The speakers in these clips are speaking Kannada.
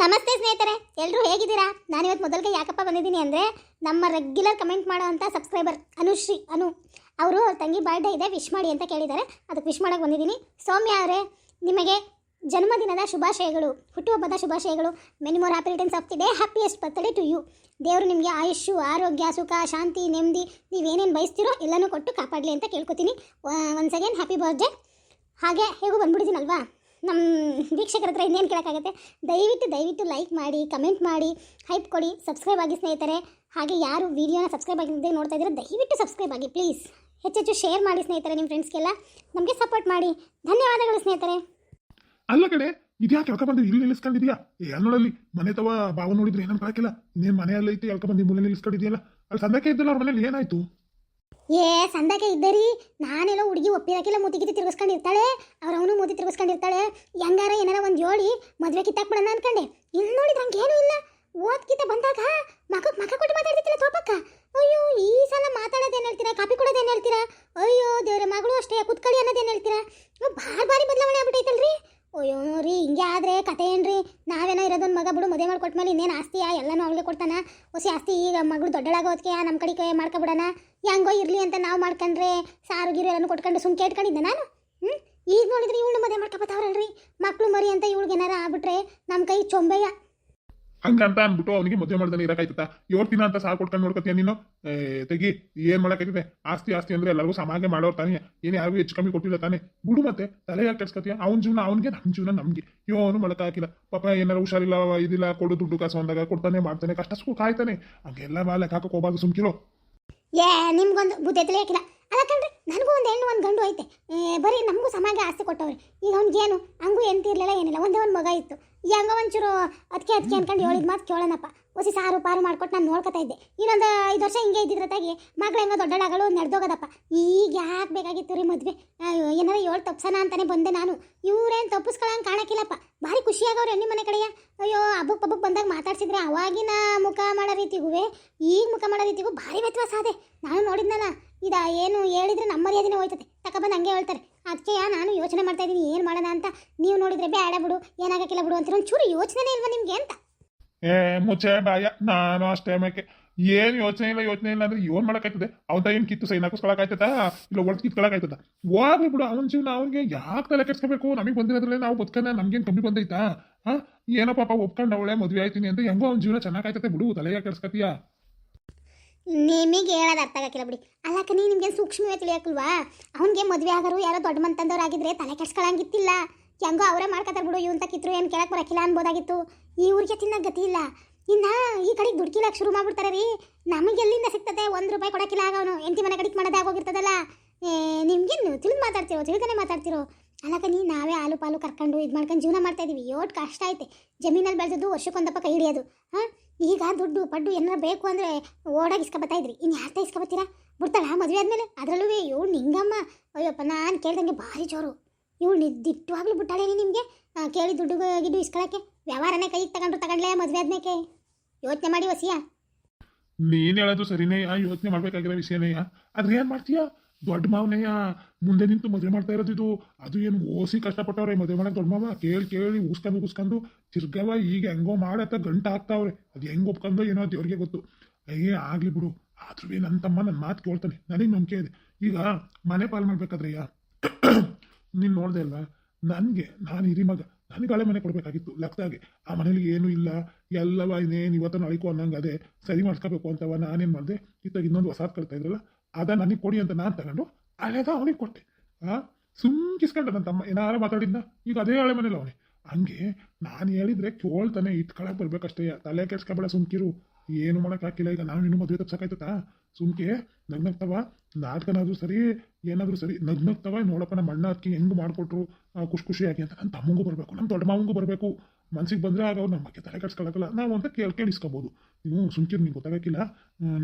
ನಮಸ್ತೆ ಸ್ನೇಹಿತರೆ ಎಲ್ಲರೂ ಹೇಗಿದ್ದೀರಾ? ನಾನು ಇವತ್ತು ಮೊದಲಿಗೆ ಯಾಕಪ್ಪ ಬಂದಿದ್ದೀನಿ ಅಂದರೆ, ನಮ್ಮ ರೆಗ್ಯುಲರ್ ಕಮೆಂಟ್ ಮಾಡುವಂಥ ಸಬ್ಸ್ಕ್ರೈಬರ್ ಅನುಶ್ರೀ, ಅನು. ಅವರು ತಂಗಿ ಬರ್ಡೇ ಇದೆ ವಿಶ್ ಮಾಡಿ ಅಂತ ಕೇಳಿದ್ದಾರೆ. ಅದಕ್ಕೆ ವಿಶ್ ಮಾಡೋಕ್ಕೆ ಬಂದಿದ್ದೀನಿ. ಸೌಮ್ಯ ಅವರೇ, ನಿಮಗೆ ಜನ್ಮದಿನದ ಶುಭಾಶಯಗಳು, ಹುಟ್ಟುಹಬ್ಬದ ಶುಭಾಶಯಗಳು. Many more happy returns of the day happiest birthday to you ದೇವರು ನಿಮಗೆ ಆಯುಷ್ಯು, ಆರೋಗ್ಯ, ಸುಖ, ಶಾಂತಿ, ನೆಮ್ಮದಿ, ನೀವೇನೇನು ಬಯಸ್ತೀರೋ ಎಲ್ಲನೂ ಕೊಟ್ಟು ಕಾಪಾಡಲಿ ಅಂತ ಕೇಳ್ಕೊತೀನಿ. ಒನ್ಸ್ ಅಗೇನ್ ಹ್ಯಾಪಿ ಬರ್ತ್ಡೇ ಹಾಗೆ ಹೇಗೂ ಬಂದ್ಬಿಟ್ಟಿದ್ದೀನಲ್ವಾ ನಮ್ಮ ವೀಕ್ಷಕರ ಹತ್ರ ಇನ್ನೇನು ಕೇಳೋಕ್ಕಾಗುತ್ತೆ? ದಯವಿಟ್ಟು ದಯವಿಟ್ಟು ಲೈಕ್ ಮಾಡಿ ಕಮೆಂಟ್ ಮಾಡಿ ಹೈಪ್ ಕೊಡಿ ಸಬ್ಸ್ಕ್ರೈಬ್ ಆಗಿ ಸ್ನೇಹಿತರೆ. ಹಾಗೆ ಯಾರು ವೀಡಿಯೋನ ಸಬ್ಸ್ಕ್ರೈಬ್ ಆಗಿದ್ದೆ ನೋಡ್ತಾ ಇದ್ದೀರೋ ದಯವಿಟ್ಟು ಸಬ್ಸ್ಕ್ರೈಬ್ ಆಗಿ ಪ್ಲೀಸ್ ಹೆಚ್ಚೆಚ್ಚು ಶೇರ್ ಮಾಡಿ ಸ್ನೇಹಿತರೆ ನಿಮ್ಮ ಫ್ರೆಂಡ್ಸ್ಗೆಲ್ಲ ನಮಗೆ ಸಪೋರ್ಟ್ ಮಾಡಿ. ಧನ್ಯವಾದಗಳು ಸ್ನೇಹಿತರೆ. ಅಲ್ಲ ಕಡೆ ಇದ್ಯಾಕೆ ಎಳ್ಕ ಬಂದು ಇಲ್ಲಿ ನಿಲ್ಲಿಸ್ಕೊಂಡಿದ್ಯಾ? ಏ ಮನೆ ತವ ಬಾವು ನೋಡಿದ್ರೆ ಏನಂತ ಕಾಕಿಲ್ಲ ಇನ್ನೇನು ಮನೆಯಲ್ಲಿ ಐತಿ ಎಳ್ಕ ಬಂದು ಮೂಲೆ ನಿಲ್ಲಿಸ್ಕೊಂಡಿದ್ಯಲ್ಲ. ಅಲ್ಲಿ ಸಂದಕ್ಕೆ ಇದ್ದಲ್ಲ ಅವ್ರ ಮನೇಲಿ ಏನಾಯ್ತು? ಏ, ಸಂದಾಗೆ ಇದ್ದರಿ ನಾನೆಲ್ಲ ಹುಡುಗಿ ಒಪ್ಪಿರಕ್ಕೆಲ್ಲ ಮೂತಿ ಗಿತಿ ತಿರ್ಗಿಸ್ಕೊಂಡಿರ್ತಾಳೆ ಅವ್ರ ಅವನು ಮೂತಿ ತಿರ್ಗಿಸ್ಕೊಂಡಿರ್ತಾಳೆ ಹೆಂಗಾರ ಏನಾರ ಒಂದು ಜೋಡಿ ಮದುವೆ ಕಿತ್ತಾಕ್ಬಿಡೋಣ ಅನ್ಕೊಂಡೆ. ಇಲ್ಲಿ ನೋಡಿದ್ರೆ ಹಂಗೇನೂ ಇಲ್ಲ. ಓದ್ಕಿತ ಬಂದಾಗ ಮಗಕ್ಕೆ ಮಕ್ಕ ಕೊಟ್ಟು ಮಾತಾಡ್ತಿಲ್ಲ ತೋಪಕ್ಕ. ಅಯ್ಯೋ, ಈ ಸಲ ಮಾತಾಡೋದೇನು ಹೇಳ್ತೀರಾ? ಕಾಪಿ ಕೊಡೋದೇನು ಹೇಳ್ತೀರಾ? ಅಯ್ಯೋ, ದೇವ್ರ, ಮಗಳು ಅಷ್ಟೇ ಕುತ್ಕಳಿ ಅನ್ನೋದೇನು ಹೇಳ್ತೀರಾ? ಭಾಳ ಭಾರಿ ಬದಲಾವಣೆ ಆಗ್ಬಿಟ್ಟೈತಲ್ರಿ ಅಯ್ಯೋ ರೀ, ಹಿಂಗೆ ಆದರೆ ಕತೆ ಏನ್ರಿ? ನಾವೇನೋ ಇರೋದೊಂದು ಮಗ ಬಿಡು, ಮದುವೆ ಮಾಡ್ಕೊಟ್ಮೇಲೆ ಇನ್ನೇನು ಆಸ್ತಿಯಾ ಎಲ್ಲನೂ ಅವಳಿಗೆ ಕೊಡ್ತಾನ? ಹೊಸಿ ಆಸ್ತಿ ಈಗ ಮಗಳು ದೊಡ್ಡಳಾಗೋದಕ್ಕೆ ನಮ್ಮ ಕಡೆ ಕೈ ಮಾಡ್ಕೊಬಿಡೋಣ ಹೆಂಗೋ ಇರಲಿ ಅಂತ ನಾವು ಮಾಡ್ಕೊಂಡ್ರೆ ಸಾರು ಗೀರು ಎಲ್ಲನೂ ಕೊಟ್ಕೊಂಡು ಸುಮ್ಕೆ ಇಟ್ಕೊಂಡಿದ್ದೆ ನಾನು? ಹ್ಞೂ ಈಗ ನೋಡಿದ್ರೆ ಇವಳು ಮದುವೆ ಮಾಡ್ಕೊಬತ್ತಾವ್ರಲ್ರಿ ಮಕ್ಳು ಮರಿ ಅಂತ ಇವಳಿಗೆ ಏನಾರ ಆಗ್ಬಿಟ್ರೆ ನಮ್ಮ ಕೈ ಚೊಂಬೆಯ ಹಂಗಂತ ಅಂದ್ಬಿಟ್ಟು ಅವನಿಗೆ ಮದುವೆ ಮಾಡ್ದಾನೆ ಇರಕಾಯ್ತಾ ದಿನ ಅಂತ ಸಾಲ ಕೊಟ್ಕೊಂಡು ನೋಡ್ಕೊತೀಯ ನೀನು? ತೆಗಿ, ಏನ್ ಮಾಡಕೈತಿದೆ ಆಸ್ತಿ ಆಸ್ತಿ ಅಂದ್ರೆ ಎಲ್ಲರಿಗೂ ಸಮಾಗೆ ಮಾಡೋರು ತಾನೆ. ಏನು ಯಾರಿಗೂ ಹೆಚ್ಚು ಕಮ್ಮಿ ಕೊಟ್ಟಿಲ್ಲ ತಾನೆ. ಬಿಡು ಮತ್ತೆ, ತಲೆ ಯಾಕೆ ಕೆಡ್ಸ್ಕೊತೀಯ? ಅವ್ನ ಜೀವನ, ಅವನಿಗೆ ನಮ್ಮ ಜೀವನ, ನಮ್ಗೆ. ಇವನು ಮಾಡಕ್ ಹಾಕಿಲ್ಲ ಪಾಪ ಏನಾರು ಹುಷಾರಿಲ್ಲ, ಇದಿಲ್ಲ, ಕೊಡು ದುಡ್ಡು ಕಾಸು ಅಂದಾಗ ಕೊಡ್ತಾನೆ, ಮಾಡ್ತಾನೆ, ಕಷ್ಟ ಕಾಯ್ತಾನೆ. ಹಂಗೆಲ್ಲ ಲೆಕ್ಕ ಹಾಕಕ್ಕೆ ಹೋಗ್ಬಾರ್ದು ಸುಮ್ಕಿರೋ. ಏ, ನಿಮ್ಗೊಂದು ಬುದ್ಧಿ ತಿಳಿಯಾಕಿಲ್ಲ ಅಲ್ಲ ಕಣ್ರಿ, ನನಗೂ ಒಂದು ಹೆಣ್ಣು, ಒಂದು ಗಂಡು ಐತೆ. ಬರೀ ನಮಗೂ ಸಮಾಜ ಆಸ್ತಿ ಕೊಟ್ಟವ್ರಿ. ಈಗ ಅವ್ನಿಗೇನು ಹಂಗೂ ಎಂತ ಇರಲಿಲ್ಲ, ಏನಿಲ್ಲ. ಒಂದೇ ಒಂದು ಮಗ ಇತ್ತು. ಹೆಂಗ ಒಂಚೂರು ಅದಕ್ಕೆ ಅದಕ್ಕೆ ಅನ್ಕೊಂಡು ಹೇಳಿದ ಮಾತು ಕೇಳೋಣಪ್ಪ. ಹೊಸಿ ಸಾರು ಪಾರು ಮಾಡ್ಕೊಟ್ಟು ನಾನು ನೋಡ್ಕೊತಾ ಇದ್ದೆ. ಇನ್ನೊಂದು ಐದು ವರ್ಷ ಹಿಂಗೆ ಇದ್ದಿದ್ರತಾಗಿ ಮಗಳು ಹೆಂಗೋ ದೊಡ್ಡಳಾಗಳು ನಡೆದೋಗದಪ್ಪ. ಈಗ ಯಾಕೆ ಬೇಕಾಗಿತ್ತು ರೀ ಮದುವೆ? ಏನಾರ ಏಳು ತಪ್ಸೋಣ ಅಂತಾನೆ ಬಂದೆ ನಾನು. ಇವ್ರೇನು ತಪ್ಪಿಸ್ಕೊಳಂಗೆ ಕಾಣಕ್ಕಿಲ್ಲಪ್ಪ ಭಾರಿ ಖುಷಿಯಾಗವ್ರು ಎಣ್ಣೆ ಮನೆ ಕಡೆಯ. ಅಯ್ಯೋ ಹಬ್ಬಕ್ಕೆ ಪಬ್ಬಕ್ಕೆ ಬಂದಾಗ ಮಾತಾಡ್ಸಿದ್ರೆ ಅವಾಗಿನ ಮುಖ ಮಾಡೋ ರೀತಿಗೂ ಈಗ ಮುಖ ಮಾಡೋ ರೀತಿಗೂ ಭಾರಿ ವ್ಯತ್ಯಾಸ ಅದೇ. ನಾನು ನೋಡಿದ್ನಲ್ಲ, ಇದ ಏನು ಹೇಳಿದ್ರೆ ನಮ್ಮ ಮರ್ಯಾದೆನೇ ಹೋಯ್ತದೆ. ತಗೊಬಂದು ಹಂಗೆ ಹೇಳ್ತಾರೆ. ಅದಕ್ಕೆ ನಾನು ಯೋಚನೆ ಮಾಡ್ತಾ ಇದ್ದೀನಿ, ಏನು ಮಾಡೋಣ ಅಂತ. ನೀವು ನೋಡಿದ್ರೆ ಬೇಡ ಬಿಡು, ಏನಾಗಕ್ಕಿಲ್ಲ ಬಿಡು ಅಂತ ಒಂಚೂರು ಯೋಚನೆನೇ ಇಲ್ವಾ ನಿಮಗೆ ಅಂತ. ಏ, ಮುಚ್ಚೆ, ಬಾಯ. ನಾನು ಅಷ್ಟೇ ಮೇಕೆ. ಏನು ಯೋಚನೆ ಇಲ್ಲ ಯೋಚನೆ ಇಲ್ಲ ಅಂದ್ರೆ ಏನ್ ಮಾಡಕ್ಕಾಯ್ತದೆ. ಅವ್ನ ಏನ್ ಕಿತ್ತು ಸೈನ್ ಹಾಕಿಸ್ಕೊಳಕಾಯ್ತದ ಇಲ್ಲ ಒಳಗೆ ಕಿತ್ಕೊಳಕಾಯ್ತದ ಹೋಗ್ಲಿ ಬಿಡು, ಅವನ ಜೀವನ ಅವ್ನಿಗೆ ಯಾಕೆ ತಲೆ ಕೆಡ್ಸ್ಕೋಬೇಕು? ನಮಗೆ ಬಂದಿರೋದ್ರಲ್ಲೇ ನಾವು ಬದುಕನ್ನ ನಮ್ಗೇನು ಕಮ್ಮಿ ಬಂದೈತಾ? ಹಾ? ಏನೋ ಪಾಪ ಒಪ್ಕೊಂಡು ಅವಳೆ ಮದ್ವೆ ಆಯ್ತೀನಿ ಅಂತ ಹೆಂಗೋ ಅವ್ನ ಜೀವನ ಚೆನ್ನಾಗಾಯ್ತದೆ ಬಿಡು ತಲೆ ಕೆಡ್ಸ್ಕತಿಯ? ನಿಮಗೆ ಹೇಳೋದು ಅರ್ಥ ಆಗಕ್ಕಿಲ್ಲ ಬಿಡಿ. ಅಲ್ಲಕ್ಕ ನೀ ನಿಮ್ಗೆ ಸೂಕ್ಷ್ಮವೇ ತಿಳಿಯಕ್ಕಲ್ವಾ ಅವನಿಗೆ ಮದುವೆ ಆಗೋರು ಯಾರೋ ದೊಡ್ಡ ಮಂತಂದವ್ರು ಆಗಿದ್ರೆ ತಲೆ ಕೆಡ್ಸ್ಕೊಳಂಗಿತ್ತಿಲ್ಲ. ಹೆಂಗೋ ಅವರೇ ಮಾಡ್ಕೊತಾರೆ ಬಿಡು ಇವಂತ ಕಿತ್ರು ಏನು ಕೇಳಕ್ಕೆ ಬರಕಿಲ್ಲ ಅನ್ಬೋದಾಗಿತ್ತು. ಈ ಊರಿಗೆ ತಿನ್ನಕ್ಕೆ ಗತಿ ಇಲ್ಲ. ಇನ್ನ ಈ ಕಡೆಗೆ ದುಡ್ಕಿಲಕ್ಕೆ ಶುರು ಮಾಡ್ಬಿಡ್ತಾರೆ ರೀ. ನಮಗೆ ಎಲ್ಲಿಂದ ಸಿಗ್ತದೆ? ಒಂದು ರೂಪಾಯಿ ಕೊಡಕ್ಕಿಲ್ಲ ಆಗ ಅವನು. ಎಂಟಿ ಮನೆ ಕಡೆಗೆ ಮಾಡೋದೇ ಆಗೋಗಿರ್ತದಲ್ಲ. ನಿಮ್ಗೇನು ತಿಳಿದು ಮಾತಾಡ್ತಿರೋ ತಿಳಿದಾನೆ ಮಾತಾಡ್ತಿರೋ? ಅಲ್ಲಕ್ಕ ನೀ ನಾವೇ ಹಾಲು ಪಾಲು ಕರ್ಕೊಂಡು ಇದು ಮಾಡ್ಕೊಂಡು ಜೀವನ ಮಾಡ್ತಾ ಇದೀವಿ. ಯೋಟ್ ಕಷ್ಟ ಐತೆ. ಜಮೀನಲ್ಲಿ ಬೆಳೆದದ್ದು ವರ್ಷಕ್ಕೊಂದಪ್ಪ ಕೈ ಹಿಡಿಯೋದು. ಹಾಂ? ಈಗ ದುಡ್ಡು, ಪಡ್ಡು ಏನಾರ ಬೇಕು ಅಂದರೆ ಓಡಾಗಿ ಇಸ್ಕೊಬತ್ತಾ ಇದ್ರಿ. ಇನ್ನು ಯಾರ್ತ ಇಸ್ಕೊಬತ್ತೀರಾ? ಬಿಡ್ತಾಳ ಮದುವೆ ಆದಮೇಲೆ? ಅದರಲ್ಲೂ ಯೋ ನಿಂಗಮ್ಮ. ಅಯ್ಯಪ್ಪ, ನಾನು ಕೇಳ್ದಂಗೆ ಭಾರಿ ಜೋರು. ಇವಳು ನಿದ್ದಿಟ್ಟವಾಗ್ಲೂ ಬಿಟ್ಟಾಳೇನಿ ನಿಮಗೆ? ಕೇಳಿ ದುಡ್ಡು ಗಿಡ್ಡು ಇಸ್ಕೊಳಕ್ಕೆ. ವ್ಯವಹಾರನೇ ಕೈಗೆ ತಗೊಂಡ್ರು ತಗೊಂಡ್ಲೇ ಮದುವೆ ಆದ್ಮೇಕೆ? ಯೋಚನೆ ಮಾಡಿ ವಸಿಯಾ ನೀನ್ ಹೇಳೋದು ಸರಿನೇಯ? ಯೋಚನೆ ಮಾಡ್ಬೇಕಾಗಿರೋ ವಿಷಯನೇಯ? ಆದ್ರೆ ಏನ್ ಮಾಡ್ತೀಯ? ದೊಡ್ಡ ಮಾವನೇಯ? ಮುಂದೆ ನಿಂತು ಮದುವೆ ಮಾಡ್ತಾ ಇರೋದು ಅದು ಏನು ಓಸಿ ಕಷ್ಟಪಟ್ಟವ್ರೆ, ಮದುವೆ ಮಾಡಕ್ ದೊಡ್ಡ ಮಾವ? ಕೇಳಿ ಕೇಳಿ, ಉಸ್ಕೊಂಡು ಉಸ್ಕೊಂಡು. ತಿರ್ಗವ ಈಗ ಹೆಂಗೋ ಮಾಡತ್ತ ಗಂಟ ಹಾಕ್ತಾವ್ರೆ ಅದು ಹೆಂಗ್ ಒಪ್ಕೊಂಡು ಏನೋ ದೇವ್ರಿಗೆ ಗೊತ್ತು. ಅಯ್ಯೇ, ಆಗ್ಲಿ ಬಿಡು. ಆದ್ರೂ ನನ್ನ ತಮ್ಮ ನನ್ನ ಮಾತು ಕೇಳ್ತಾನೆ. ನನಗೆ ನಂಬಿಕೆ ಇದೆ. ಈಗ ಮನೆ ಪಾಲ್ ಮಾಡ್ಬೇಕಾದ್ರಯ್ಯ ನೀನು ನೋಡ್ದೆ ಅಲ್ವಾ? ನನಗೆ, ನಾನು ಹಿರಿ ಮಗ. ನನಗೆ ಹಳೆ ಮನೆ ಕೊಡಬೇಕಾಗಿತ್ತು ಲಕ್ತಾಗೆ ಆ ಮನೇಲಿ ಏನೂ ಇಲ್ಲ. ಎಲ್ಲವ ಇನ್ನೇನು ಇವತ್ತು ನಾಳಿಕೋ ಅನ್ನಂಗೆ ಅದೇ. ಸರಿ ಮಾಡ್ಕೋಬೇಕು ಅಂತವ ನಾನೇನು ಮಾಡಿದೆ? ಇತ್ತಾಗ ಇನ್ನೊಂದು ಹೊಸ ಕಳ್ತಾ ಇದ್ರಲ್ಲ, ಅದ ನನಗೆ ಕೊಡಿ ಅಂತ ನಾನು ತಗೊಂಡು ಹಳೆದ ಅವನಿಗೆ ಕೊಟ್ಟೆ. ಆ? ಸುಮ್ಕಿಸ್ಕೊಂಡ ನನ್ನ ತಮ್ಮ. ಏನಾರ ಮಾತಾಡಿದ್ನ? ಈಗ ಅದೇ ಹಳೆ ಮನೇಲಿ ಅವನೇ. ಹಂಗೆ ನಾನು ಹೇಳಿದ್ರೆ ಕೇಳ್ತಾನೆ, ಇಟ್ಕೊಳಕ್ ಬರ್ಬೇಕಷ್ಟೇ. ತಲೆ ಕೆಡ್ಸ್ಕೊಬೇಡ ಸುಮ್ಕಿರು. ಏನು ಮಾಡೋಕ್ಕಾಗಿಲ್ಲ ಈಗ ನಾನು ಇನ್ನೂ ಮದುವೆ ತಪ್ಸಕ್ಕಾಯ್ತದ? ಸುಮ್ಕೆ ನಗ್ನಗ್ತವ ನಾಟಕನಾದ್ರೂ ಸರಿ, ಏನಾದರೂ ಸರಿ ನಗ್ನಗ್ತವ ನೋಡಪ್ಪ ನಮ್ಮ ಅಣ್ಣ ಅದಕ್ಕೆ ಹೆಂಗ್ ಮಾಡ್ಕೊಟ್ರು ಖುಷಿ ಖುಷಿಯಾಗಿ ಅಂತ. ನನ್ನ ತಮ್ಮಂಗೂ ಬರಬೇಕು, ನಮ್ಮ ದೊಡ್ಡ ಮಾವಂಗೂ ಬರಬೇಕು. ಮನ್ಸಿಗೆ ಬಂದ್ರೆ ಆಗ ಅವ್ರು ನಮ್ಮ ಬಗ್ಗೆ ತಲೆ ಕೆಡ್ಸ್ಕೊಳಕಲ್ಲ ನಾವು ಅಂತ ಕೇಳಿ, ಕೇಳಿಸ್ಕೋಬೋದು. ನೀವು ಸುಮ್ಕಿರು ನಿಮ್ಗೆ ಗೊತ್ತಾಗಕ್ಕಿಲ್ಲ.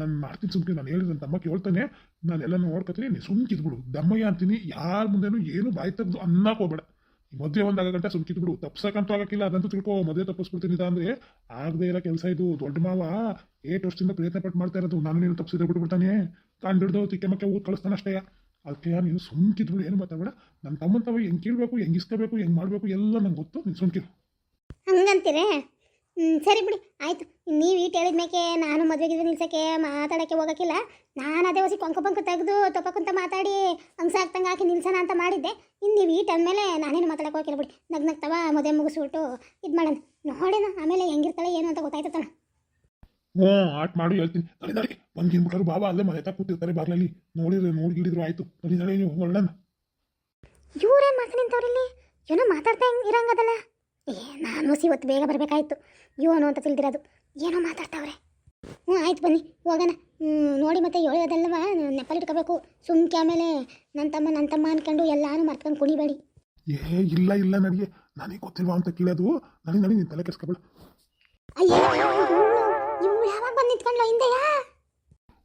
ನಾನು ಮಾಡ್ತೀನಿ ಸುಮ್ಕಿರು ನಾನು ಹೇಳಿದ್ರೆ ನನ್ನ ತಮ್ಮ ಕೇಳ್ತಾನೆ. ನಾನೆಲ್ಲ ನೋಡ್ಕೊತೀನಿ. ನೀನು ಸುಮ್ಕಿದ್ಬಿಡು ದಮ್ಮಯ್ಯ ಅಂತೀನಿ. ಯಾರ ಮುಂದೆನೂ ಏನು ಬಾಯಿ ತೆಗೆದು ಅನ್ನಕ್ಕೆ ಹೋಗ್ಬೇಡ. ಮದುವೆ ಒಂದಾಗ ಗಂಟೆ ಸುಮ್ಕಿದ್ ಬಿಡು ತಪ್ಸಕ್ಕಂತೂ ಆಗಕ್ಕಿಲ್ಲ, ಅದಂತೂ ತಿಳ್ಕೊ, ಮದುವೆ ತಪ್ಪಿಸ್ಬಿಡ್ತೀನಿ ಅಂದ್ರೆ ಆಗದೆ ಇರೋ ಕೆಲಸ ಇದು. ದೊಡ್ಡ ಮಾವ ಏಟ್ ವರ್ಷದಿಂದ ಪ್ರಯತ್ನ ಪಟ್ಟು ಮಾಡ್ತಾ ಇರೋದು. ನಾನು ನೀನು ತಪ್ಪಿಸಿದ್ರೆ ಬಿಟ್ಬಿಡ್ತಾನೆ. ಕಂಡಿಡ್ದು ತಿಕ್ಕೆ ಮಕ್ಕೆ ಕಳಿಸ್ತಾನೆ ಅಷ್ಟೇ. ಅದಕ್ಕೆ ನೀನು ಸುಮ್ಕಿದ್ ಬಿಡು ಏನು ಮಾತಾಡ ನನ್ನ ತಮ್ಮನ ಹೆಂಗ್ ಹೆಂಗೆ ಕೇಳಬೇಕು, ಹೆಂಗೆ ಇಸ್ಕೋಬೇಕು, ಹೆಂಗ್ ಮಾಡಬೇಕು ಎಲ್ಲ ನಂಗೆ ಗೊತ್ತು. ನೀನು ಸುಮ್ಕಿರು ಹಂಗಂತೀರೇ? ಸರಿ ಬಿಡಿ. ಆಯಿತು. ನೀವು ಈಟ್ ಹೇಳಿದ ಮೇಕೆ ನಾನು ಮದುವೆಗಿದ್ರೆ ನಿಲ್ಸೋಕ್ಕೆ ಮಾತಾಡೋಕ್ಕೆ ಹೋಗೋಕ್ಕಿಲ್ಲ. ನಾನು ಅದೇ ಹೊಸಿ ಕೊಂಕ ಪಂಕ ತೆಗೆದು ತೊಪಕ್ಕಂತ ಮಾತಾಡಿ ಹಂಗ್ಸ ಆಗ್ತಂಗೆ ಹಾಕಿ ನಿಲ್ಸೋಣ ಅಂತ ಮಾಡಿದ್ದೆ. ಇನ್ನು ನೀವು ಈಟ್ ಅಂದಮೇಲೆ ನಾನೇನು ಮಾತಾಡಕ್ಕೆ ಹೋಗಿಲ್ಲ ಬಿಡಿ. ನಗ್ ನಗ್ತವ ಮದುವೆ ಮುಗಿಸ್ಬಿಟ್ಟು ಇದು ಮಾಡೋಣ. ನೋಡೋಣ ಆಮೇಲೆ ಹೆಂಗಿರ್ತಾಳೆ ಏನು ಅಂತ ಗೊತ್ತಾಯ್ತಣ ಹ್ಞೂ ಆಟ ಮಾಡು ಹೇಳ್ತೀನಿ. ನಡಿ ನಡಿ ಒಂದು ಗಿನ್ಬಿಟ್ರು ಬಾಬಾ ಅಲ್ಲೇ ಮನೆ ತಾ ಕೂತಿರ್ತಾರೆ ಬಾಗ್ಲಲ್ಲಿ. ನೋಡಿದ್ರೆ ನೋಡ್ಗಿಡಿದ್ರು ಆಯ್ತು. ನಡಿ ನಡಿ ನೀವು ಒಳ್ಳನ ಇವ್ರೇನು ಮಾಡ್ತಾನೆ ನಿಂತವ್ರಲ್ಲಿ? ಏನೋ ಮಾತಾಡ್ತಾ ಹೆಂಗೆ ಇರಂಗದಲ್ಲ. ಏ ನಾನು ಇವತ್ತು ಬೇಗ ಬರಬೇಕಾಯ್ತು. ಏನು ಅಂತ ತಿಳಿದಿರೋದು. ಏನೋ ಮಾತಾಡ್ತಾವ್ರೆ. ಹ್ಞೂ ಆಯ್ತು ಬನ್ನಿ ಹೋಗೋಣ. ಹ್ಞೂ ನೋಡಿ ಮತ್ತೆ ಹೇಳೋದಲ್ವ ನೆಪಲಿಟ್ಕೋಬೇಕು ಸುಮ್ಕೆ ಆಮೇಲೆ ನನ್ನ ತಮ್ಮ ನನ್ನ ತಮ್ಮ ಅನ್ಕೊಂಡು ಎಲ್ಲಾನು ಮರ್ತ್ಕೊಂಡು ಕುಣಿಬೇಡಿ. ಏ ಇಲ್ಲ ಇಲ್ಲ ನನಗೆ. ನನಗೆ ಗೊತ್ತಿಲ್ವಾ ಅಂತ ಕೇಳೋದು? ನನಗೆ ನನಗೆ ನೀನು ತಲೆ ಕೆಸ್ಕೊಬೇಡ ಅಯ್ಯೋ ಇವ್ಳು ಯಾವಾಗ ಬಂದು ನಿಂತ್ಕೊಂಡ್ಲು ಹಿಂದೆಯಾ?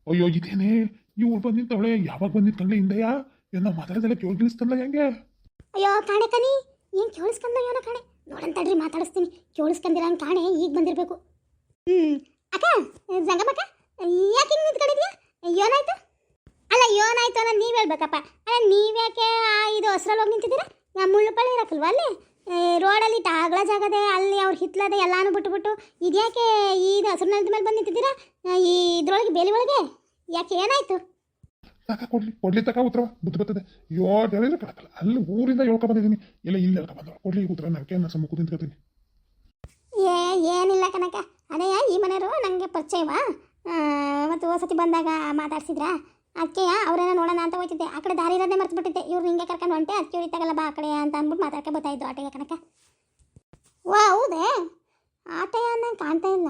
ಅಯ್ಯೋ ಇದೇನೆ? ಇವ್ಳು ಬಂದು ನಿಂತವಳೆ ಯಾವಾಗ ಬಂದು ನಿಂತ್ಕೊಂಡ್ಲೆ ಹಿಂದೆಯಾ? ಏನೋ ಮಾತಾಡೋದೆಲ್ಲ ಕೇಳಿಸ್ತಲ್ಲ ಹೆಂಗೆ? ಅಯ್ಯೋ ಕಾಣೆ ಕನಿ ಏನು ಕೇಳಿಸ್ಕೊಂಡ ಏನೋ ಕಾಣೆ? ನೋಡಂತ ತಡ್ರಿ ಮಾತಾಡಿಸ್ತೀನಿ ಕೇಳಿಸ್ಕೊಂಡಿರ ಕಾಣೆ ಈಗ ಬಂದಿರಬೇಕು. ಹ್ಞೂ ಅಕ್ಕ ಜಂಗಮಕ್ಕ ಯಾಕೆ ಹಿಂಗೆ ನಿಂತ್ಕೊಂಡಿದ್ಯಾ? ಏನಾಯ್ತು? ಅಲ್ಲ, ಏನಾಯ್ತು ಅನ್ನೋದು ನೀವು ಹೇಳ್ಬೇಕಪ್ಪ. ಅಲ್ಲ ನೀವ್ಯಾಕೆ ಇದು ಹಸ್ರಲ್ಲಿ ಹೋಗಿ ನಿಂತಿದ್ದೀರಾ? ನಾ ಮುಳ್ಳುಪಳ್ಳಿ ಇರಕ್ಕಲ್ವಾ ಅಲ್ಲಿ? ರೋಡಲ್ಲಿ ತಾಗಳ ಜಾಗದೆ, ಅಲ್ಲಿ ಅವ್ರ ಹಿತ್ಲದೆ ಎಲ್ಲಾನು ಬಿಟ್ಬಿಟ್ಟು ಇದ್ಯಾಕೆ ಈ ಹಸಿರು ನೆಲದ ಮೇಲೆ ಬಂದು ನಿಂತಿದ್ದೀರಾ? ಈ ಇದ್ರೊಳಗೆ, ಬೇಲಿ ಒಳಗೆ? ಯಾಕೆ ಏನಾಯ್ತು? ತಕ ಕೊಡ್ಲಿ ಕೊಡ್ಲಿ ತಕ ಉತ್ತರ ಬುದ್ಧಿ ಬರ್ತದೆ. ಅಯ್ಯೋ ಹೇಳಿದ್ರೆ ಕಳಕಲ್ಲ ಅಲ್ಲಿ ಊರಿಂದ ಹೇಳ್ಕೊ ಬಂದಿದ್ದೀನಿ. ಇಲ್ಲ, ಇಲ್ಲಿ ಹೇಳ್ಕೊ ಬಂದವ. ಕೊಡ್ಲಿ ಉತ್ತರ ನನಗೆ ನಾನು ಸಮ್ಮುಖ ನಿಂತ್ಕೊತೀನಿ ಏ, ಏನಿಲ್ಲ ಕನಕ ಅದೇ, ಈ ಮನೆಯವರು ನನಗೆ ಪರಿಚಯವಾ. ಮತ್ತು ಸತಿ ಬಂದಾಗ ಮಾತಾಡ್ಸಿದ್ರಾ? ಅದಕ್ಕೆ ಅವರನ್ನ ನೋಡೋಣ ಅಂತ ಹೋಗ್ತಿದ್ದೆ ಆ ಕಡೆ ದಾರಿ ಇರೋದೇ ಮರ್ತು ಬಿಟ್ಟಿದ್ದೆ ಇವ್ರು ಹಿಂಗೆ ಕರ್ಕೊಂಡು ಹೊಂಟೆ. ಅದಕ್ಕೆ ಹೊಡಿತಾಗಲ್ಲ ಬಾ ಆ ಅಂತ ಅಂದ್ಬಿಟ್ಟು ಮಾತಾಡ್ಕೆ ಬರ್ತಾಯಿದ್ದು ಆಟೆಗೆ ಕನಕ ವಾ ಹೌದೇ? ಆಟೆಯ ನಂಗೆ ಕಾಣ್ತಾ ಇಲ್ಲ.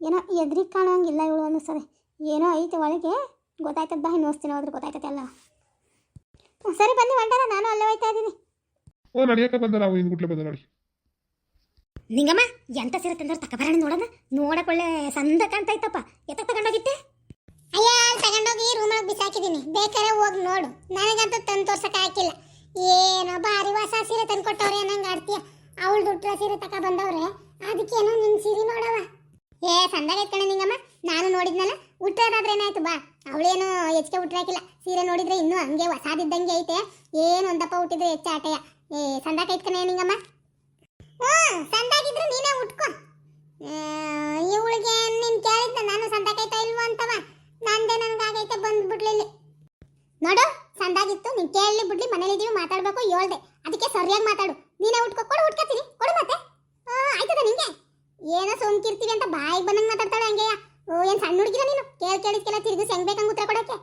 ಏನೋ ಎದ್ರಿಗೆ ಕಾಣೋಂಗಿಲ್ಲ ಇವಳು ಅನ್ನಿಸ್ತದೆ ಏನೋ ಐತೆ ಒಳಗೆ. ಗೊತ್ತಾಯ್ತದ ಬಾ ನೋಡ್ತೀನಿ ಹೋದ್ರೆ ಗೊತ್ತಾಯ್ತದೆ ಎಲ್ಲ. ಸರಿ ಬನ್ನಿ ಹೊಂಟಾರ ನಾನು ಅಲ್ಲೇ ಹೋಯ್ತಾ ಇದ್ದೀನಿ. ಓ ನಡಿಯಕ್ಕೆ ಬಂದ? ನಾವು ಹಿಂದ್ಗುಟ್ಲೆ ಬಂದ ನೋಡಿ. ನಿಂಗಮ್ಮ ಎಂತ ಸೀರೆ ತಂದ್ರೆ ತಕಬರೋಣ ನೋಡೋಣ ನೋಡಕ್ ಒಳ್ಳೆ ಸಂದ ಕಾಣ್ತಾ ಇತ್ತಪ್ಪ ಎತ್ತ ತಗೊಂಡೋಗಿತ್ತೆ ಅಯ್ಯ ತಗೊಂಡೋಗಿ ರೂಮೊಳಗೆ ಬಿಸಾಕಿದ್ದೀನಿ ಬೇಕಾರೆ ಹೋಗಿ ನೋಡು. ನನಗಂತೂ ತಂದು ತೋರ್ಸಕ ಹಾಕಿಲ್ಲ. ಏನೋ ಬಾರಿ ಹೊಸ ಸೀರೆ ತಂದು ಕೊಟ್ಟವ್ರೆ ಅನ್ನಂಗೆ ಆಡ್ತೀಯ. ಅವಳು ದುಡ್ಡ ಸೀರೆ ತಕ ಬಂದವ್ರೆ. ಅದಕ್ಕೇನೋ ನಿನ್ ಸೀರೆ ನೋಡವ ಏ ಸಂದಾಗ ಕಣೆ ನಿಂಗಮ್ಮ. ನಾನು ನೋಡಿದ್ನಲ್ಲ ಹುಟ್ಟೋದಾದ್ರೆ ಏನಾಯ್ತು ಬಾ. ಅವಳೇನು ಹೆಚ್ಚಿಗೆ ಹುಟ್ಟಾಕಿಲ್ಲ ಸೀರೆ ನೋಡಿದ್ರೆ ಇನ್ನೂ ಹಂಗೆ ಹೊಸಾದಿದ್ದಂಗೆ ಐತೆ. ಏನು ಒಂದಪ್ಪ ಹುಟ್ಟಿದ್ರೆ ಹೆಚ್ಚು ಆಟಯ. ಏ, ಸಂದಾಕ ಕಣೆ ನಿಂಗಮ್ಮ? ಹ್ಞೂ ಸಂದಾಗಿದ್ರೆ ನೀನೇ ಉಟ್ಕೋ. ಇವಳಿಗೆ ನೀನು ಕೇಳಿದ್ನ, ನಾನು ಸಂದಾಕೈತಾ ಇಲ್ವೋ ಅಂತವ? ನಂದೇ ಬಂದು ಬಂದ್ಬಿಡ್ಲಿಲ್ಲ ನೋಡು ಸಂದಾಗಿತ್ತು ನೀನ್ ಕೇಳಲಿ ಬಿಡ್ಲಿ, ಮನೇಲಿ ಇದೀವಿ, ಮಾತಾಡ್ಬೇಕು, ಹೇಳ್ದೆ. ಅದಕ್ಕೆ ಸರಿಯಾಗಿ ಮಾತಾಡು. ನೀನೇ ಹುಟ್ಕೊ ಕೊಡು ಉಟ್ಕೋತೀನಿ ಕೊಡು ಮತ್ತೆ. ಆಯ್ತದ ನಿಂಗೆ? ಏನೋ ಸೋಂಕಿರ್ತೀವಿ ಅಂತ ಬಾಯಿಗೆ ಬಂದಂಗೆ ಮಾತಾಡ್ತಾಳೆ ಹಂಗೆಯ? ಓ, ಏನ್ ಸಣ್ಣ ಹುಡುಗಿರ ನೀನು? ಕೇಳ್ ಕೇಳಿದ್ಕೆಲ್ಲ ತಿರುಗಿಸಿ ಹೆಂಗ್ ಬೇಕಂಗ್ ಉತ್ತರ ಕೊಡಕ್ಕೆ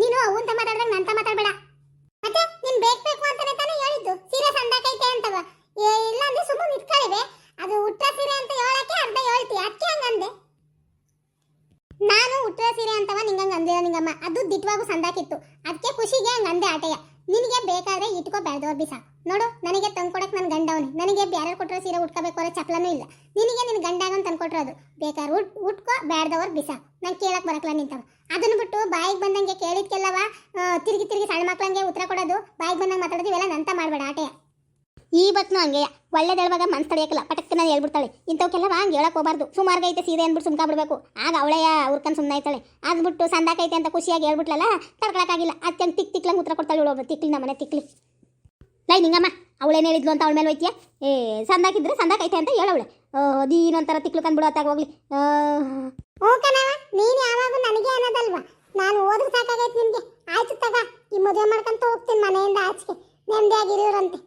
ನೀನು ಅವಂತ ಮಾತಾಡ್ದಂಗೆ ನಂತ ಮಾತಾಡ್ಬೇಡ. ಮತ್ತೆ ನೀನ್ ಬೇಕು ಬೇಕು ಅಂತಾನೆ ತಾನೇ ಹೇಳಿದ್ದು. ಸೀರೆ ಸಂದಾಕೈತೆ ಅಂತವ. ಏ, ಇಲ್ಲ ಅಂದ್ರೆ ಸುಮ್ಮನೆ ನಿಂತ್ಕೊಳ್ಳಿವೆ ಅದು ಉತ್ತರ ಸೀರೆ ಅಂತ ಹೇಳಕ್ಕೆ ಅರ್ಧ ಹೇಳ್ತಿ. ಅದಕ್ಕೆ ಹಂಗಂದೆ ನಾನು ಉತ್ತರ ಸೀರೆ ಅಂತವ ನಿಂಗಂಗೆ ಅಂದಿಲ್ಲ ನಿಂಗಮ್ಮ. ಅದು ದಿಟ್ವಾಗೂ ಸಂದಾಕಿತ್ತು. ಅದಕ್ಕೆ ಖುಷಿಗೆ ಹಂಗೆ ಅಂದೆ ಆಟಯ್ಯ. ನಿನಗೆ ಬೇಕಾದ್ರೆ ಇಟ್ಕೋ ಬೆಳೆದವ್ರು ಬಿಸ ನೋಡು, ನನಗೆ ತಂದ್ಕೊಡಕ್ಕೆ ನನ್ನ ಗಂಡವನೇ ನನಗೆ ಬ್ಯಾರೆ ಕೊಟ್ಟರೆ ಸೀರೆ ಉಟ್ಕೋಬೇಕು ಅನ್ನೋ ಚಪ್ಲನೂ ಇಲ್ಲ. ನಿನಗೆ ನಿನ್ನ ತಂದ್ಕೊಟ್ರು ಅದು. ಬೇಕಾದ್ರೆ ಉಟ್, ಉಟ್ಕೋ, ಬ್ಯಾಡ್ದವ್ರು ಬಿಸ ನಂಗೆ ಕೇಳಕ್ ಬರಕ್ಲ ನಿಂತವ ಅದನ್ನ ಬಿಟ್ಟು ಬಾಯಿಗೆ ಬಂದಂಗೆ ಕೇಳಿದ್ಕೆಲ್ಲವ? ತಿರುಗಿ ತಿರುಗಿ ಸಣ್ಣ ಮಕ್ಳಂಗೆ ಉತ್ತರ ಕೊಡೋದು. ಬಾಯಿಗೆ ಬಂದಂಗೆ ಮಾತಾಡೋದು, ಇವೆಲ್ಲ ನಂತ ಮಾಡಬೇಡ ಆಟೆಯ. ಈ ಬತ್ನು ಹಂಗೆ ಒಳ್ಳೆ ದಳವಾಗ ಮನ್ಸು ತಡೆಯಕ್ಕಲ್ಲ ನಾನು ಹೇಳ್ಬಿಡ್ತಾಳೆ. ಇಂಥವಕ್ಕೆಲ್ಲ ಹಂಗೆ ಹೇಳಕ್ಕೆ ಹೋಗಬಾರ್ದು. ಸುಮಾರು ಐತೆ ಸೀರೆ ಅಂದ್ಬಿಟ್ಟು ಸುಮ್ಕ ಬಿಡಬೇಕು. ಆಗ ಅವಳೆಯ ಉರ್ಕನ್ ಸುಮ್ಮನೆ ಆಯ್ತಾಳೆ ಅದ್ಬಿಟ್ಟು ಸಂದಾಕೈತೆ ಅಂತ ಖುಷಿಯಾಗಿ ಹೇಳ್ಬಿಟ್ಲಲ್ಲ ತಡ್ಕೊಳಕ್ಕಾಗಿಲ್ಲ ಅದಕ್ಕೆ ತಿಕ್ ತಿಕ್ಲಂಗೆ ಉತ್ತರ ಕೊಡ್ತಾಳೆ ತಿಕ್ಲಿ ನಮ್ಮನೆ ತಿಕ್ಲಿ. ಲೈ ನಿಂಗಮ್ಮ ಅವಳೇನು ಹೇಳಿದ್ಲು ಅಂತ ಅವಳ ಮೇಲೆ ಹೋಯ್ತೀಯ? ಏ ಸಂದಾಕಿದ್ರೆ ಸಂದಾಕೈತೆ ಅಂತ ಹೇಳವಳೆ ಅದೇನೊಂಥರ ತಿಕ್ಲು ಕಂದ್ಬಿಡು ಅತ್ತಾಗ ಹೋಗ್ಲಿ. ಓಕೆನವ ನೀನು ಯಾವಾಗ ನನಗೆ ಅನ್ನೋದಲ್ವಾ? ನಾನು ಓದ್ರೆ ಸಾಕಾಗೈತೆ ನಿಮಗೆ ಆಯ್ತು ತಗ ಈ ಮದುವೆ ಮಾಡ್ಕೊಂತ ಹೋಗ್ತೀನಿ ಮನೆಯಿಂದ ಆಚೆಗೆ. ನೆಮ್ಮದಿಯಾಗಿರೋರಂತೆ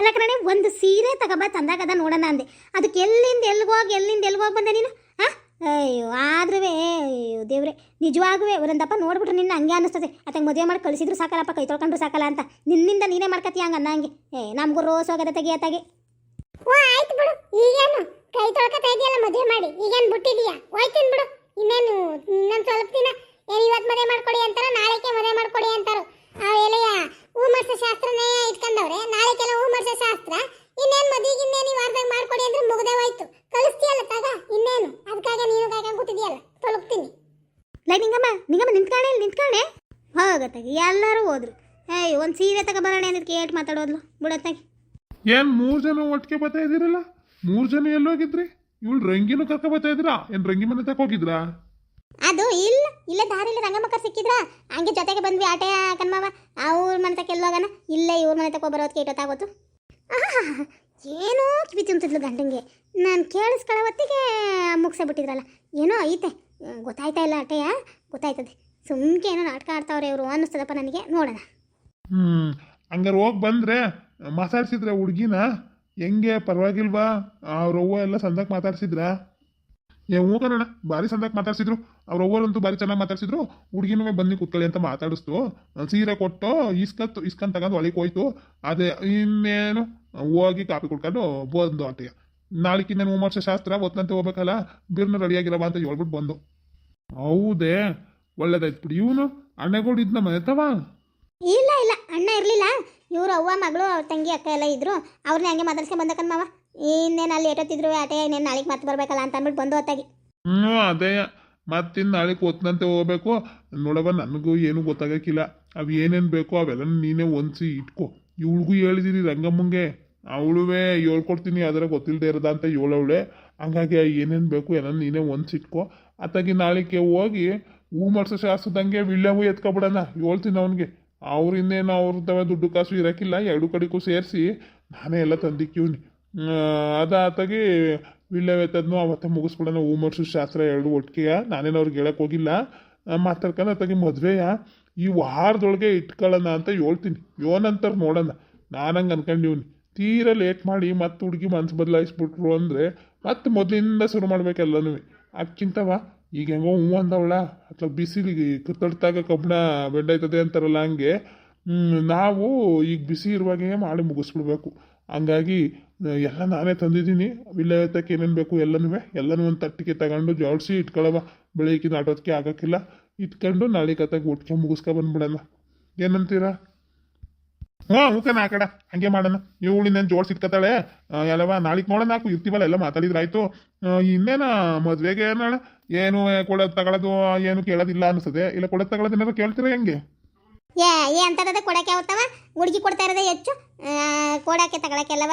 ಅಲ್ಲ ಕಣೆ ಒಂದು ಸೀರೆ ತಗೋಬ ತಂದಾಗದ ನೋಡೋಣ ಅಂದೆ. ಅದಕ್ಕೆ ಎಲ್ಲಿಂದ ಎಲ್ಲಿಗೆ ಹೋಗಿ ಎಲ್ಲಿಂದ ಎಲ್ಲಿಗೆ ಹೋಗಿ ಬಂದೆ ನೀನು? ಹಾ ಅಯ್ಯೋ ದೇವ್ರೆ ನಿಜವಾಗುವೆ ಒಂದಪ್ಪ ನೋಡ್ಬಿಟ್ರೆ ನಿನ್ನ ಹಂಗೆ ಅನ್ನಿಸ್ತದೆ. ಅತಂಗೆ ಮದುವೆ ಮಾಡಿ ಕಳಿಸಿದ್ರು ಸಾಕಲ್ಲಪ್ಪ, ಕೈ ತೊಳ್ಕೊಂಡ್ರು ಸಾಕಲ್ಲ ಅಂತ. ನಿನ್ನಿಂದ ನೀನೇ ಮಾಡ್ಕತ್ತೀಯ ಹಂಗೆ ಅನ್ನಂಗೆ. ಏ, ನಮಗೂ ರೋಸ್ ಹೋಗದೆ ತೆಗಿಯತ್ತಾಗೆ ಓ, ಆಯ್ತು ಬಿಡು. ಈಗೇನು? ಕೈ ತೊಳ್ಕೊತಾ ಇದೆಯಲ್ಲ ಮದುವೆ ಮಾಡಿ. ಈಗೇನು ಬಿಟ್ಟಿದೀಯಾ? ಹೋಯ್ತೀನಿ ಬಿಡು. ಇನ್ನೇನು, ಇನ್ನೊಂದು ಸ್ವಲ್ಪ ದಿನ. ಏನು ಇವತ್ತು ಮದುವೆ ಮಾಡ್ಕೊಡಿ ಅಂತಾರ ನಾಳೆಗೆ ಮದುವೆ ಮಾಡ್ಕೊಡಿ ಅಂತಾರು. ಆ ಎಲೆಯ ಹೂ ಶಾಸ್ತ್ರನೇ ಇಟ್ಕೊಂಡವ್ರೆ. ನಾಳೆಗೆಲ್ಲ ಹೂ ಶಾಸ್ತ್ರ ಇನ್ನೇನು ಮದುವೆಗೆ ಇನ್ನೇನು ಈ ವಾರದಾಗ ಮಾಡ್ಕೊಡಿ ಅಂದ್ರೆ ಮುಗ್ದೇ ಹೋಯ್ತು ಕಳಿಸ್ತೀಯಲ್ಲ ತಗ ಇನ್ನೇನು ಅದಕ್ಕಾಗ ನೀನು ಕಾಯ್ಕೊಂಡು ಕೂತಿದ್ಯಲ್ಲ ತೊಲಗ್ತೀನಿ ಲೈ ನಿಂಗಮ್ಮ ನಿಂತ್ಕಾಣೆ ಇಲ್ಲಿ ಹೋಗತ್ತಾಗಿ ಎಲ್ಲರೂ ಹೋದ್ರು. ಏಯ್ ಒಂದು ಸೀರೆ ತಗೊಬರೋಣ ಅಂದ್ರೆ ಏಟ್ ಮಾತಾಡೋದ್ಲು. ಬಿಡತ್ತಾಗಿ ಏನ್ ಮೂರ್ ಜನ ಒಟ್ಟಿಗೆ ಬರ್ತಾ ಇದೀರಲ್ಲ ಮೂರ್ ಜನ ಎಲ್ಲೋಗಿದ್ರಿ? ಇವಳು ರಂಗಿನ ಕರ್ಕೊ ಬರ್ತಾ ಇದ್ದೀರಾ? ಏನ್ ರಂಗಿ ಮನೆ ತಕ ಹೋಗಿದ್ರಾ? ಅದು ಇಲ್ಲ ಇಲ್ಲ ದಾರಿಲಿ ರಂಗಮ್ಮಕ್ಕರ್ ಸಿಕ್ಕಿದ್ರ? ಹಂಗೆ ಜೊತೆಗೆ ಬಂದ್ವಿ ಆಟೆ ಕಣ್ಮವ. ಅವ್ರ ಮನೆ ತಕ್ಕ ಎಲ್ಲೋಗನ ಇಲ್ಲ ಇವ್ರ ಮನೆ ಬರೋದ್ ಬರೋದಕ್ಕೆ ಇಟ್ಟೊತ್ತಾಗೋತು ಏನೋ ಕಿವಿ ತಿಂತಿದ್ಲು ಗಂಡಂಗೆ. ನಾನು ಕೇಳಿಸ್ಕೊಳ್ಳೋ ಹೊತ್ತಿಗೆ ಮುಗಿಸೇ ಬಿಟ್ಟಿದ್ರಲ್ಲ ಏನೋ ಐತೆ. ಗೊತ್ತಾಯ್ತಾ ಇಲ್ಲ ಆಟೆಯ? ಗೊತ್ತಾಯ್ತದೆ. ಸುಮ್ಕೆ ಏನೋ ನಾಟಕ ಆಡ್ತಾವ್ರೆ ಇವರು ಅನ್ನಿಸ್ತದಪ್ಪ ನನಗೆ, ನೋಡೋಣ. ಹ್ಮ್, ಹಂಗಾರೆ ಹೋಗಿ ಬಂದ್ರೆ ಮಾತಾಡ್ಸಿದ್ರ ಹುಡ್ಗಿನ? ಹೆಂಗೆ, ಪರವಾಗಿಲ್ವಾ? ಅವ್ರ ಅವ್ವ ಎಲ್ಲ ಸಂದಕ್ಕೆ ಮಾತಾಡ್ಸಿದ್ರಾ? ಏ, ಹ್ಞೂ ಭಾರಿ ಸಂದಕ್ಕೆ ಮಾತಾಡ್ಸಿದ್ರು. ಅವ್ರ ಅವ್ವರಂತೂ ಭಾರಿ ಚೆನ್ನಾಗಿ ಮಾತಾಡ್ಸಿದ್ರು. ಹುಡುಗಿನೂ ಬಂದು ಕೂತ್ಕೊಳ್ಳಿ ಅಂತ ಮಾತಾಡಿಸ್ತು. ಸೀರೆ ಕೊಟ್ಟು ಇಸ್ಕತ್ತು, ಇಸ್ಕನ್ ತಗೊಂಡು ಒಳಗೆ ಹೋಯ್ತು. ಅದೇ, ಇನ್ನೇನು, ಹೋಗಿ ಕಾಪಿ ಕುಡ್ಕೊಂಡು ಬಂದು ಆಟಿಗೆ ಮೂರು ವರ್ಷ ಶಾಸ್ತ್ರ ಒತ್ತಂತೆ ಹೋಗ್ಬೇಕಲ್ಲ, ಬಿರ್ನ ರೆಡಿಯಾಗಿರವ ಅಂತ ಹೇಳ್ಬಿಟ್ಟು ಬಂದು. ಹೌದೇ ಒಳ್ಳೇದಾಯ್ತು ಬಿಡಿ. ಇವನು ಅಣ್ಣಗಳು ಇದ್ನ ಮನೆತವ ಇಲ್ಲ ಇಲ್ಲ. ಅಣ್ಣ ಇರಲಿಲ್ಲ. ಇವರು ಅವ್ವ ಮಗಳು ಅವ್ರ ತಂಗಿ ಅಕ್ಕ ಎಲ್ಲ ಇದ್ರು. ಅವ್ರನ್ನ ಹಂಗೆ ಮಾತಾಡ್ಸ್ಕೊಂಡು ಬಂದಕ್ಕನ್ ಮಾವ. ಇನ್ನೇನು ಅಲ್ಲಿ ಏಟೊತ್ತಿದ್ರು ಆಟೆ ಇನ್ನೇನು ನಾಳೆಗೆ ಮತ್ತೆ ಬರ್ಬೇಕಲ್ಲ ಅಂತ ಅಂದ್ಬಿಟ್ಟು ಬಂದು ಹೊತ್ತಾಗಿ. ಹ್ಞೂ ಅದೇ. ಮತ್ತಿನ್ನು ನಾಳೆ ಓದ್ನಂತೆ ಹೋಗ್ಬೇಕು. ನೋಡವ ನನಗೂ ಏನೂ ಗೊತ್ತಾಗಕ್ಕಿಲ್ಲ. ಅವು ಏನೇನು ಬೇಕೋ ಅವೆಲ್ಲ ನೀನೇ ಹೊಂದಿಸಿ ಇಟ್ಕೋ. ಇವಳಿಗೂ ಹೇಳಿದಿರಿ ರಂಗಮ್ಮಂಗೆ. ಅವಳುವೇ ಹೇಳ್ಕೊಡ್ತೀನಿ ಅದರ ಗೊತ್ತಿಲ್ಲದೆ ಇರೋದ ಅಂತ ಹೇಳವಳೆ. ಹಂಗಾಗಿ ಏನೇನು ಬೇಕು ಎಲ್ಲ ನೀನೇ ಹೊಂದಿಸಿ ಇಟ್ಕೋ ಅತ್ತಾಗಿ ನಾಳೆಗೆ ಹೋಗಿ ಹೂ ಮಾಡ್ಸೋ ಶಾಸ್ತ್ರದಂಗೆ ವಿಳ್ಯವು ಎತ್ಕೊಬಿಡೋಣ ಹೇಳ್ತೀನಿ ಅವನಿಗೆ. ಅವ್ರು ಅವ್ರ ತವ ದುಡ್ಡು ಕಾಸು ಇರೋಕ್ಕಿಲ್ಲ ಎರಡು ಕಡೆಗೂ ಸೇರಿಸಿ ನಾನೇ ಎಲ್ಲ ತಂದಿಕ್ಕಿವ್ನಿ. ಅದಾತಾಗಿ ವಿಳ್ಯವೆತ್ತದ್ನು ಅವತ್ತೇ ಮುಗಿಸ್ಬಿಡೋಣ. ಹೂ ಮಾಡಿಸೋ ಶಾಸ್ತ್ರ ಎರಡು ಒಟ್ಟಿಗೆಯ ನಾನೇನು ಅವ್ರಿಗೆ ಹೇಳಕ್ಕೆ ಹೋಗಿಲ್ಲ. ಮಾತಾಡ್ಕೊಂಡು ಅತ್ತಾಗಿ ಮದುವೆಯ? ಈ ವಾರದೊಳಗೆ ಇಟ್ಕೊಳ್ಳೋಣ ಅಂತ ಹೇಳ್ತೀನಿ. ಯೋನಂತರ ನೋಡೋಣ. ನಾನು ಹಂಗೆ ಅನ್ಕೊಂಡಿವ್ನಿ. ತೀರ ಲೇಟ್ ಮಾಡಿ ಮತ್ತೆ ಹುಡುಗಿ ಮನ್ಸು ಬದಲಾಯಿಸ್ಬಿಟ್ರು ಅಂದರೆ ಮತ್ತೆ ಮೊದಲಿಂದ ಶುರು ಮಾಡ್ಬೇಕೆಲ್ಲನೂ ಅದಕ್ಕಿಂತವ ಈಗ ಹೆಂಗೋ ಹೂ ಅಂದವಳ? ಅಥವಾ ಬಿಸಿಲಿಗೆ ಕತ್ತಡ್ತಾಗ ಕಬ್ಬಣ ಬೆಡ್ಡಾಯ್ತದೆ ಅಂತಾರಲ್ಲ ಹಂಗೆ. ನಾವು ಈಗ ಬಿಸಿ ಇರುವಾಗೆ ಮಾಡಿ ಮುಗಿಸ್ಬಿಡ್ಬೇಕು. ಹಂಗಾಗಿ ಎಲ್ಲ ನಾನೇ ತಂದಿದ್ದೀನಿ. ವಿಲೇಯತಕ್ಕೆ ಏನೇನು ಬೇಕು ಎಲ್ಲನೂ ಎಲ್ಲನೂ ಒಂದು ತಟ್ಟಿಗೆ ತಗೊಂಡು ಜೋಡಿಸಿ ಇಟ್ಕೊಳ್ಳವ ಬೆಳಗ್ಗೆ ನಾಟೋದಕ್ಕೆ ಆಗೋಕ್ಕಿಲ್ಲ. ಇಟ್ಕೊಂಡು ನಾಳೆ ಕತ್ತಾಗ ಒಟ್ಟಿಗೆ ಮುಗಿಸ್ಕೊ ಬಂದ್ಬಿಡೋಣ. ಏನಂತೀರಾ? ಹಾಂ ಮುಖನ ಆ ಕಡೆ. ಹಂಗೆ ಮಾಡೋಣ. ಇವುಳಿಂದ ಜೋಡಿಸಿ ಇಟ್ಕೊತಾಳೆ? ಎಲ್ಲವ ನಾಳೆಗೆ ನೋಡೋಣ. ಹಾಕು ಇರ್ತೀವಲ್ಲ ಎಲ್ಲ ಮಾತಾಡಿದ್ರೆ ಆಯಿತು ಆ, ಇನ್ನೇನ ಮದುವೆಗೆ ಏನಾಳ? ಏನು ಕೊಡೋದು ತಗೊಳ್ಳೋದು ಏನು ಕೇಳೋದಿಲ್ಲ ಅನಿಸ್ತದೆ ಇಲ್ಲ ಕೊಡೋದು ತಗೊಳ್ಳೋದು ಏನಾದ್ರು ಕೇಳ್ತೀರಾ ಹೆಂಗೆ? ಏ ಏ ಅಂತದ ಕೊಡಕ್ಕೆ ಯಾವತ್ತವ? ಹುಡುಗಿ ಕೊಡ್ತಾ ಇರೋದೇ ಹೆಚ್ಚು. ಕೊಡಕ್ಕೆ ತಗೊಳಕ್ಕೆಲ್ಲವ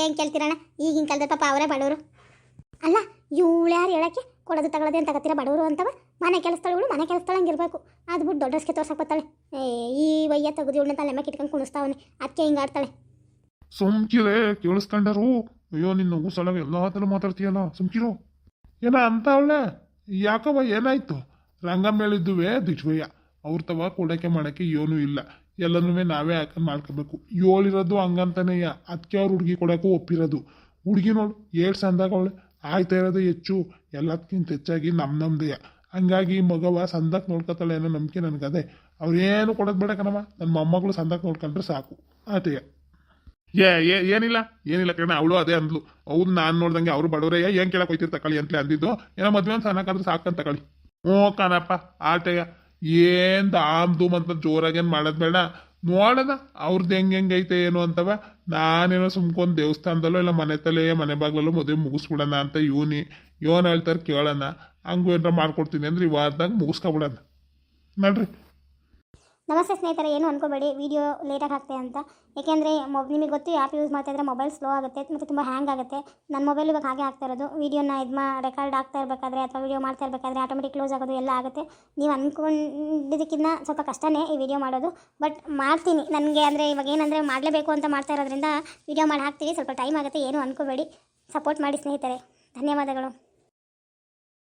ಏನು ಕೇಳ್ತೀರಣ್ಣ? ಈಗಿನ ಕಾಲದ ಪಾಪ ಅವರೇ ಬಡವರು. ಅಲ್ಲ ಇವಳು ಯಾರು ಹೇಳಕ್ಕೆ ಕೊಡೋದು ತಗೊಳ್ಳೋದು ಅಂತ ತಗತ್ತೀರ ಬಡವರು ಅಂತವ? ಮನೆ ಕೆಲಸದಳು ಇವಳು ಮನೆ ಕೆಲಸದಳು ಹಂಗಿರ್ಬೇಕು ಅದು ಬಿಟ್ಟು ದೊಡ್ಡಸ್ಕೆ ತೋರ್ಸಕ್ಕೆ ಬರ್ತಾಳೆ ಏ ಈ ವಯ್ಯ ತೆಗೆದು ಇವಳನ್ನ ತಲೆ ಮೇಲೆ ಇಟ್ಕೊಂಡು ಕುಣಿಸ್ತಾವನೆ. ಅದಕ್ಕೆ ಹಿಂಗೆ ಆಡ್ತಾಳೆ. ಸುಮ್ಕಿರೆ ಕೇಳಿಸ್ಕೊಂಡರು. ಅಯ್ಯೋ ನಿನ್ನ ಉಸಳ ಎಲ್ಲ ಥರ ಮಾತಾಡ್ತೀಯಲ್ಲ. ಸುಮ್ಕಿರು. ಏನ ಅಂತ ಅವಳೆ? ಯಾಕವ್ವ ಏನಾಯ್ತು? ರಂಗ ಹೇಳಿದ್ದುವೆ ದಿಜ್ವಯ್ಯ ಅವ್ರ ತವ ಕೊಡಕ್ಕೆ ಮಾಡಕ್ಕೆ ಏನೂ ಇಲ್ಲ. ಎಲ್ಲನೂ ನಾವೇ ಹಾಕೊಂಡು ಮಾಡ್ಕೋಬೇಕು. ಏಳಿರೋದು ಹಂಗಂತಾನೆಯ ಅದಕ್ಕೆ ಅವ್ರು ಹುಡುಗಿ ಕೊಡೋಕ್ಕೂ ಒಪ್ಪಿರೋದು. ಹುಡುಗಿ ನೋಡು, ಏಳು ಸಂದಾಗ ಅವಳೆ ಆಯ್ತಾ ಇರೋದು ಹೆಚ್ಚು. ಎಲ್ಲದಕ್ಕಿಂತ ಹೆಚ್ಚಾಗಿ ನಮ್ಮ ನಮ್ದೆಯ ಹಂಗಾಗಿ ಮಗವ ಸಂದಕ್ಕೆ ನೋಡ್ಕೊತಾಳೆ ಅನ್ನೋ ನಂಬಿಕೆ ನನಗದೆ. ಅವ್ರೇನು ಕೊಡೋದು ಬೇಡ ಕಣವ ನನ್ನ ಮೊಮ್ಮಗಳು ಸಂದಕ್ಕೆ ನೋಡ್ಕೊಂಡ್ರೆ ಸಾಕು. ಆಟೆಯ ಏ ಏ, ಏನಿಲ್ಲ ಏನಿಲ್ಲ ಕಣ, ಅವಳು ಅದೇ ಅಂದ್ಲು. ಅವ್ರು ನಾನು ನೋಡ್ದಂಗೆ ಅವ್ರು ಬಡವರೇ ಏನ್ ಕೇಳಕ್ ಹೋಯ್ತಿರ್ ತಕೊಳ್ಳಿ ಅಂತಲೇ ಅಂದಿದ್ದು. ಏನೋ ಮದ್ವೆ ಅಂತ ಸಾಕು ಸಾಕಂತ ತಗೊಳ್ಳಿ ಹ್ಞೂ ಕಣಪ್ಪ ಆಟಯ್ಯ ಏನ್ ದಾಮ್ ಧೂಮ್ ಅಂತ ಜೋರಾಗೇನು ಮಾಡೋದು ಬೇಡ. ನೋಡೋಣ ಅವ್ರದ್ದು ಹೆಂಗೆ ಹೆಂಗೈತೆ ಏನು ಅಂತವ. ನಾನೇನೋ ಸುಮ್ಕೊಂಡು ದೇವಸ್ಥಾನದಲ್ಲೋ ಇಲ್ಲ ಮನೆ ತಲೆ, ಮನೆ ಬಾಗ್ಲಲ್ಲೋ ಮದುವೆ ಮುಗಿಸ್ಬಿಡೋಣ ಅಂತ ಇವನಿ ಇವನ್ ಹೇಳ್ತಾರೆ ಕೇಳೋಣ. ಹಂಗೂ ಏನಾರ ಮಾಡ್ಕೊಡ್ತೀನಿ ಅಂದ್ರೆ ಈ ವಾರದಾಗ ಮುಗಿಸ್ಕೊಬಿಡೋಣ. ನಡ್ರಿ. ನಮಸ್ತೆ ಸ್ನೇಹಿತರೆ, ಏನು ಅನ್ಕೋಬೇಡಿ ವೀಡಿಯೋ ಲೇಟಾಗಿ ಹಾಕ್ತೆ ಅಂತ. ಏಕೆಂದರೆ, ಮೊಬ್ ನಿಮಗೆ ಗೊತ್ತು ಆ್ಯಪ್ ಯೂಸ್ ಮಾಡ್ತಾ ಇದ್ರೆ ಮೊಬೈಲ್ ಸ್ಲೋ ಆಗುತ್ತೆ, ಮತ್ತು ತುಂಬ ಹ್ಯಾಂಗ್ ಆಗುತ್ತೆ. ನನ್ನ ಮೊಬೈಲ್ ಇವಾಗ ಹಾಗೆ ಆಗ್ತಾ ಇರೋದು. ವೀಡಿಯೋನ ಇದು ಮಾ ರೆಕಾರ್ಡ್ ಆಗ್ತಾ ಇರಬೇಕಾದ್ರೆ, ಅಥವಾ ವೀಡಿಯೋ ಮಾಡ್ತಾ ಇರಬೇಕಾದ್ರೆ ಆಟೋಮೆಟಿಕ್ ಕ್ಲೋಸ್ ಆಗೋದು ಎಲ್ಲ ಆಗುತ್ತೆ. ನೀವು ಅಂದ್ಕೊಂಡಿದ್ದಕ್ಕಿಂತ ಸ್ವಲ್ಪ ಕಷ್ಟನೇ ಈ ವಿಡಿಯೋ ಮಾಡೋದು. ಬಟ್ ಮಾಡ್ತೀನಿ. ನನಗೆ ಅಂದರೆ, ಇವಾಗ ಏನಂದರೆ, ಮಾಡಲೇಬೇಕು ಅಂತ ಮಾಡ್ತಾ ಇರೋದ್ರಿಂದ ವೀಡಿಯೋ ಮಾಡಿ ಹಾಕ್ತೀವಿ. ಸ್ವಲ್ಪ ಟೈಮ್ ಆಗುತ್ತೆ, ಏನು ಅನ್ಕೋಬೇಡಿ. ಸಪೋರ್ಟ್ ಮಾಡಿ ಸ್ನೇಹಿತರೆ. ಧನ್ಯವಾದಗಳು.